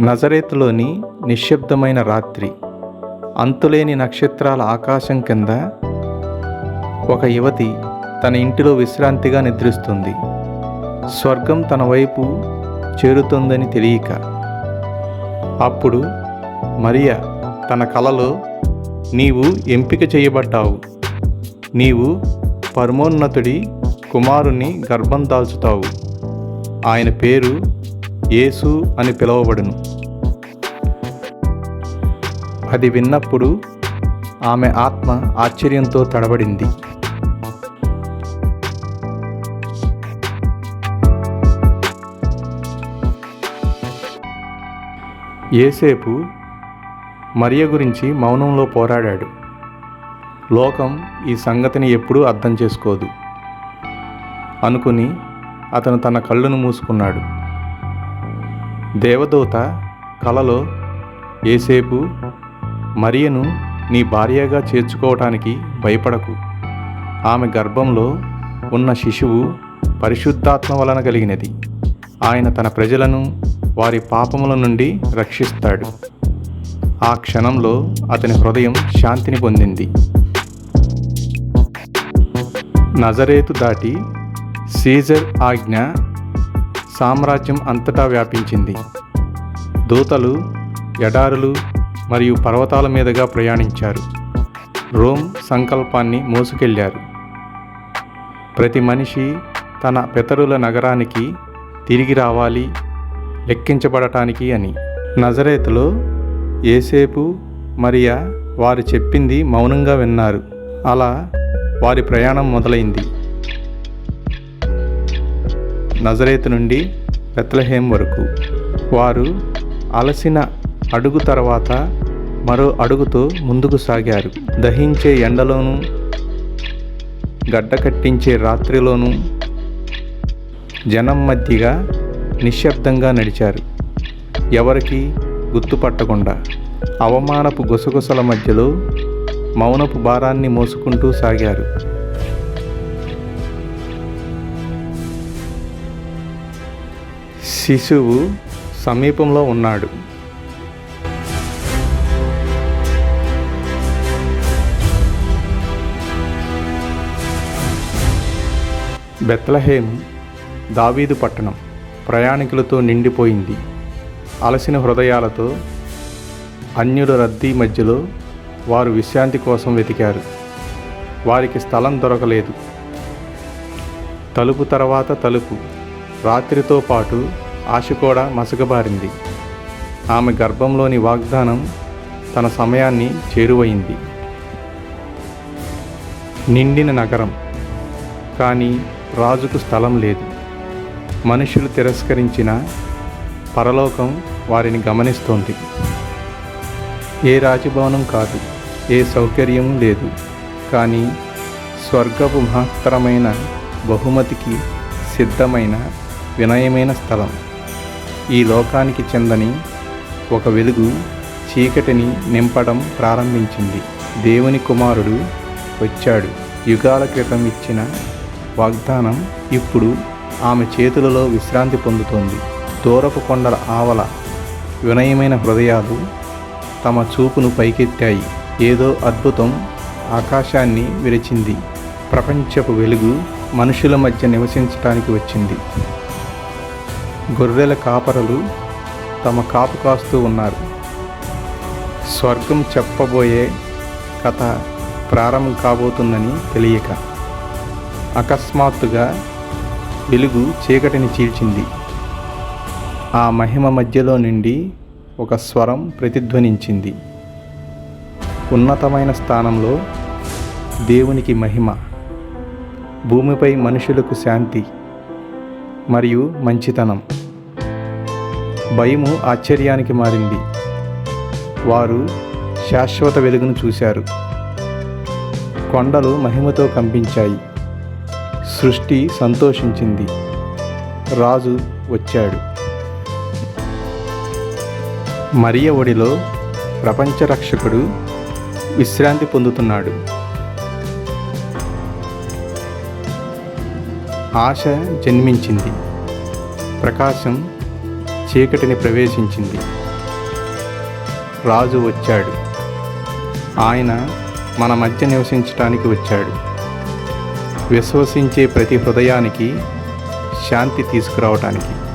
నజరేతులోని నిశ్శబ్దమైన రాత్రి అంతులేని నక్షత్రాల ఆకాశం కింద ఒక యువతి తన ఇంటిలో విశ్రాంతిగా నిద్రిస్తుంది. స్వర్గం తన వైపు చేరుతుందని తెలియక అప్పుడు మరియా తన కలలో నీవు ఎంపిక చేయబడ్డావు. నీవు పరమోన్నతుడి కుమారుని గర్భం దాల్చుతావు. ఆయన పేరు యేసు అని పిలువబడును. అది విన్నప్పుడు ఆమె ఆత్మ ఆశ్చర్యంతో తడబడింది. ఏసేపు మరియ గురించి మౌనంలో పోరాడాడు. లోకం ఈ సంగతిని ఎప్పుడూ అర్థం చేసుకోదు. అనుకుని అతను తన కళ్ళను మూసుకున్నాడు. దేవదూత కలలో ఏసేపు మరియను నీ భార్యగా చేర్చుకోవటానికి భయపడకు. ఆమె గర్భంలో ఉన్న శిశువు పరిశుద్ధాత్మ వలన కలిగినది. ఆయన తన ప్రజలను వారి పాపముల నుండి రక్షిస్తాడు. ఆ క్షణంలో అతని హృదయం శాంతిని పొందింది. నజరేతు దాటి సీజర్ ఆజ్ఞ సామ్రాజ్యం అంతటా వ్యాపించింది. దూతలు ఎడారులు మరియు పర్వతాల మీదుగా ప్రయాణించారు. రోమ్ సంకల్పాన్ని మోసుకెళ్ళారు. ప్రతి మనిషి తన పితరుల నగరానికి తిరిగి రావాలి లెక్కించబడటానికి అని. నజరేతులో ఏసేపు మరియా వారు చెప్పింది మౌనంగా విన్నారు. అలా వారి ప్రయాణం మొదలైంది. నజరేతు నుండి బెత్లహేం వరకు. వారు అలసిన అడుగు తర్వాత మరో అడుగుతో ముందుకు సాగారు. దహించే ఎండలోనూ గడ్డ కట్టించే రాత్రిలోనూ జనం మధ్యగా నిశ్శబ్దంగా నడిచారు. ఎవరికి గుర్తుపట్టకుండా అవమానపు గుసగుసల మధ్యలో మౌనపు భారాన్ని మోసుకుంటూ సాగారు. శిశువు సమీపంలో ఉన్నాడు. బెత్లహేం దావీదు పట్టణం ప్రయాణికులతో నిండిపోయింది. అలసిన హృదయాలతో అన్యుల రద్దీ మధ్యలో వారు విశ్రాంతి కోసం వెతికారు. వారికి స్థలం దొరకలేదు. తలుపు తర్వాత తలుపు రాత్రితో పాటు ఆశ కూడా మసకబారింది. ఆమె గర్భంలోని వాగ్దానం తన సమయాన్ని చేరువయింది. నిండిన నగరం కానీ రాజుకు స్థలం లేదు. మనుషులు తిరస్కరించిన పరలోకం వారిని గమనిస్తోంది. ఏ రాజభవనం కాదు ఏ సౌకర్యం లేదు. కానీ స్వర్గపు మహత్తరమైన బహుమతికి సిద్ధమైన వినయమైన స్థలం. ఈ లోకానికి చెందని ఒక వెలుగు చీకటిని నింపడం ప్రారంభించింది. దేవుని కుమారుడు వచ్చాడు. యుగాల క్రితం ఇచ్చిన వాగ్దానం ఇప్పుడు ఆమె చేతులలో విశ్రాంతి పొందుతోంది. దూరపు కొండల ఆవల వినయమైన హృదయాలు తమ చూపును పైకెత్తాయి. ఏదో అద్భుతం ఆకాశాన్ని విరిచింది. ప్రపంచపు వెలుగు మనుషుల మధ్య నివసించడానికి వచ్చింది. గొర్రెల కాపరులు తమ కాపు కాస్తూ ఉన్నారు. స్వర్గం చెప్పబోయే కథ ప్రారంభం కాబోతుందని తెలియక అకస్మాత్తుగా వెలుగు చీకటిని చీల్చింది. ఆ మహిమ మధ్యలో నుండి ఒక స్వరం ప్రతిధ్వనించింది. ఉన్నతమైన స్థానంలో దేవునికి మహిమ భూమిపై మనుషులకు శాంతి మరియు మంచితనం. భయము ఆశ్చర్యానికి మారింది. వారు శాశ్వత వెలుగును చూశారు. కొండలు మహిమతో కంపించాయి. సృష్టి సంతోషించింది. రాజు వచ్చాడు. మరియ ఒడిలో ప్రపంచ రక్షకుడు విశ్రాంతి పొందుతున్నాడు. ఆశ జన్మించింది. ప్రకాశం చీకటిని ప్రవేశించింది. రాజు వచ్చాడు. ఆయన మన మధ్య నివసించటానికి వచ్చాడు. విశ్వసించే ప్రతి హృదయానికి శాంతి తీసుకురావటానికి.